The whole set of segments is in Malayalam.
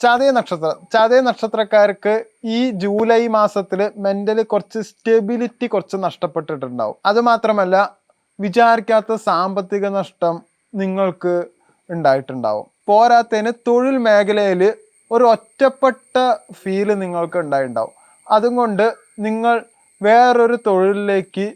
ചതയ നക്ഷത്രം ചതയ നക്ഷത്രക്കാർക്ക് ഈ ജൂലൈ മാസത്തിൽ മെന്റലി കുറച്ച് സ്റ്റെബിലിറ്റി കുറച്ച് നഷ്ടപ്പെട്ടിട്ടുണ്ടാവും. അതുമാത്രമല്ല വിചാരിക്കാത്ത സാമ്പത്തിക നഷ്ടം നിങ്ങൾക്ക് ഉണ്ടായിട്ടുണ്ടാവും. പോരാത്തതിന് തൊഴിൽ മേഖലയിൽ ഒരു ഒറ്റപ്പെട്ട ഫീൽ നിങ്ങൾക്ക് ഉണ്ടായിട്ടുണ്ടാവും. അതുകൊണ്ട് നിങ്ങൾ വേറൊരു തൊഴിലിലേക്ക്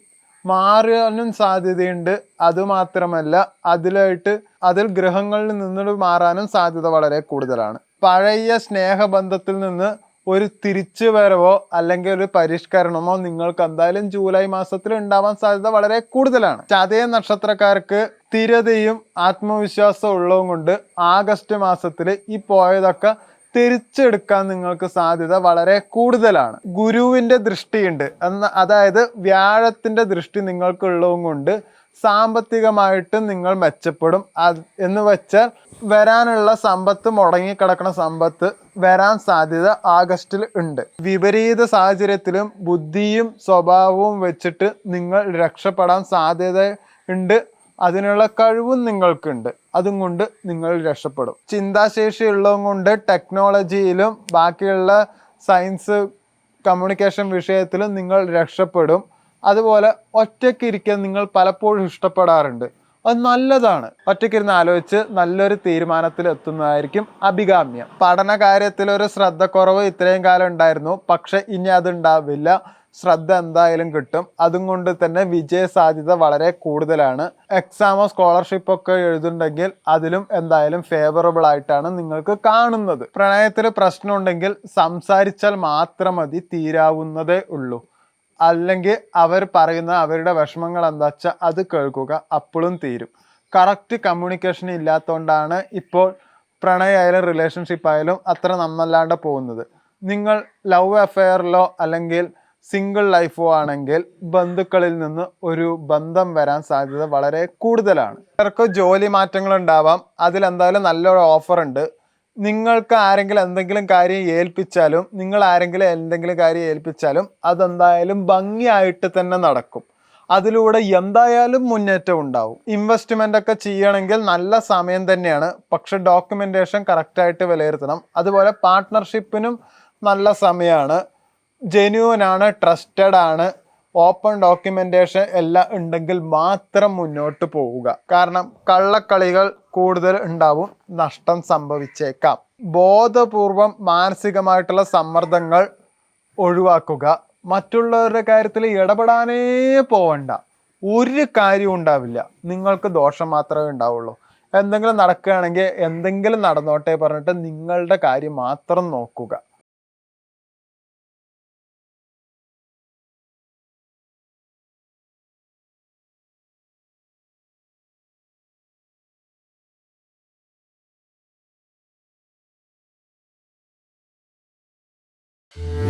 മാറാനും സാധ്യതയുണ്ട്. അതുമാത്രമല്ല അതിലായിട്ട് അതിൽ ഗ്രഹങ്ങളിൽ നിന്നും മാറാനും സാധ്യത വളരെ കൂടുതലാണ്. പഴയ സ്നേഹബന്ധത്തിൽ നിന്ന് ഒരു തിരിച്ചു വരവോ അല്ലെങ്കിൽ ഒരു പരിഷ്കരണമോ നിങ്ങൾക്ക് എന്തായാലും ജൂലൈ മാസത്തിൽ ഉണ്ടാവാൻ സാധ്യത വളരെ കൂടുതലാണ്. ചതയ നക്ഷത്രക്കാർക്ക് സ്ഥിരതയും ആത്മവിശ്വാസവും ഉള്ളതും കൊണ്ട് ആഗസ്റ്റ് മാസത്തിൽ ഈ പോയതൊക്കെ തിരിച്ചെടുക്കാൻ നിങ്ങൾക്ക് സാധ്യത വളരെ കൂടുതലാണ്. ഗുരുവിന്റെ ദൃഷ്ടിയുണ്ട്. എന്ന അതായത് വ്യാഴത്തിന്റെ ദൃഷ്ടി നിങ്ങൾക്കുള്ളതും കൊണ്ട് സാമ്പത്തികമായിട്ടും നിങ്ങൾ മെച്ചപ്പെടും. അത് എന്ന് വെച്ചാൽ വരാനുള്ള സമ്പത്ത് മുടങ്ങിക്കിടക്കുന്ന സമ്പത്ത് വരാൻ സാധ്യത ആഗസ്റ്റിൽ ഉണ്ട്. വിപരീത സാഹചര്യത്തിലും ബുദ്ധിയും സ്വഭാവവും വെച്ചിട്ട് നിങ്ങൾ രക്ഷപ്പെടാൻ സാധ്യത ഉണ്ട്. അതിനുള്ള കഴിവും നിങ്ങൾക്കുണ്ട്. അതും കൊണ്ട് നിങ്ങൾ രക്ഷപ്പെടും. ചിന്താശേഷി ഉള്ളതും കൊണ്ട് ടെക്നോളജിയിലും ബാക്കിയുള്ള സയൻസ് കമ്മ്യൂണിക്കേഷൻ വിഷയത്തിലും നിങ്ങൾ രക്ഷപ്പെടും. അതുപോലെ ഒറ്റയ്ക്ക് ഇരിക്കാൻ നിങ്ങൾ പലപ്പോഴും ഇഷ്ടപ്പെടാറുണ്ട്. അത് നല്ലതാണ്. ഒറ്റയ്ക്കിരുന്ന് ആലോചിച്ച് നല്ലൊരു തീരുമാനത്തിൽ എത്തുന്നതായിരിക്കും അഭികാമ്യം. പഠന കാര്യത്തിൽ ഒരു ശ്രദ്ധക്കുറവ് ഇത്രയും കാലം ഉണ്ടായിരുന്നു. പക്ഷെ ഇനി അത് ഉണ്ടാവില്ല ശ്രദ്ധ എന്തായാലും കിട്ടും. അതും കൊണ്ട് തന്നെ വിജയ സാധ്യത വളരെ കൂടുതലാണ്. എക്സാമോ സ്കോളർഷിപ്പ് ഒക്കെ എഴുതുന്നുണ്ടെങ്കിൽ അതിലും എന്തായാലും ഫേവറബിൾ ആയിട്ടാണ് നിങ്ങൾക്ക് കാണുന്നത്. പ്രണയത്തിൽ പ്രശ്നമുണ്ടെങ്കിൽ സംസാരിച്ചാൽ മാത്രം മതി തീരാവുന്നതേ ഉള്ളൂ. അല്ലെങ്കിൽ അവർ പറയുന്ന അവരുടെ വിഷമങ്ങൾ എന്താ വെച്ചാൽ അത് കേൾക്കുക അപ്പോഴും തീരും. കറക്റ്റ് കമ്മ്യൂണിക്കേഷൻ ഇല്ലാത്തതുകൊണ്ടാണ് ഇപ്പോൾ പ്രണയമായാലും റിലേഷൻഷിപ്പ് ആയാലും അത്ര നന്നല്ലാണ്ട് പോകുന്നത്. നിങ്ങൾ ലവ് അഫെയറിലോ അല്ലെങ്കിൽ സിംഗിൾ ലൈഫോ ആണെങ്കിൽ ബന്ധുക്കളിൽ നിന്ന് ഒരു ബന്ധം വരാൻ സാധ്യത വളരെ കൂടുതലാണ്. ചിലർക്ക് ജോലി മാറ്റങ്ങൾ ഉണ്ടാവാം. അതിലെന്തായാലും നല്ലൊരു ഓഫർ ഉണ്ട്. നിങ്ങൾക്ക് ആരെങ്കിലും എന്തെങ്കിലും കാര്യം ഏൽപ്പിച്ചാലും നിങ്ങൾ ആരെങ്കിലും എന്തെങ്കിലും കാര്യം ഏൽപ്പിച്ചാലും അതെന്തായാലും ഭംഗിയായിട്ട് തന്നെ നടക്കും. അതിലൂടെ എന്തായാലും മുന്നേറ്റം ഉണ്ടാവും. ഇൻവെസ്റ്റ്മെന്റ് ഒക്കെ ചെയ്യണമെങ്കിൽ നല്ല സമയം തന്നെയാണ്. പക്ഷെ ഡോക്യുമെന്റേഷൻ കറക്റ്റായിട്ട് വിലയിരുത്തണം. അതുപോലെ പാർട്ട്ണർഷിപ്പിനും നല്ല സമയമാണ്. ജെന്യൂൻ ആണ് ട്രസ്റ്റഡ് ആണ് ഓപ്പൺ ഡോക്യുമെന്റേഷൻ എല്ലാം ഉണ്ടെങ്കിൽ മാത്രം മുന്നോട്ട് പോവുക. കാരണം കള്ളക്കളികൾ കൂടുതൽ ഉണ്ടാവും നഷ്ടം സംഭവിച്ചേക്കാം. ബോധപൂർവം മാനസികമായിട്ടുള്ള സമ്മർദ്ദങ്ങൾ ഒഴിവാക്കുക. മറ്റുള്ളവരുടെ കാര്യത്തിൽ ഇടപെടാനേ പോവണ്ട. ഒരു കാര്യവും ഉണ്ടാവില്ല. നിങ്ങൾക്ക് ദോഷം മാത്രമേ ഉണ്ടാവുള്ളൂ. എന്തെങ്കിലും നടക്കുകയാണെങ്കിൽ എന്തെങ്കിലും നടന്നോട്ടെ പറഞ്ഞിട്ട് നിങ്ങളുടെ കാര്യം മാത്രം നോക്കുക. Yeah.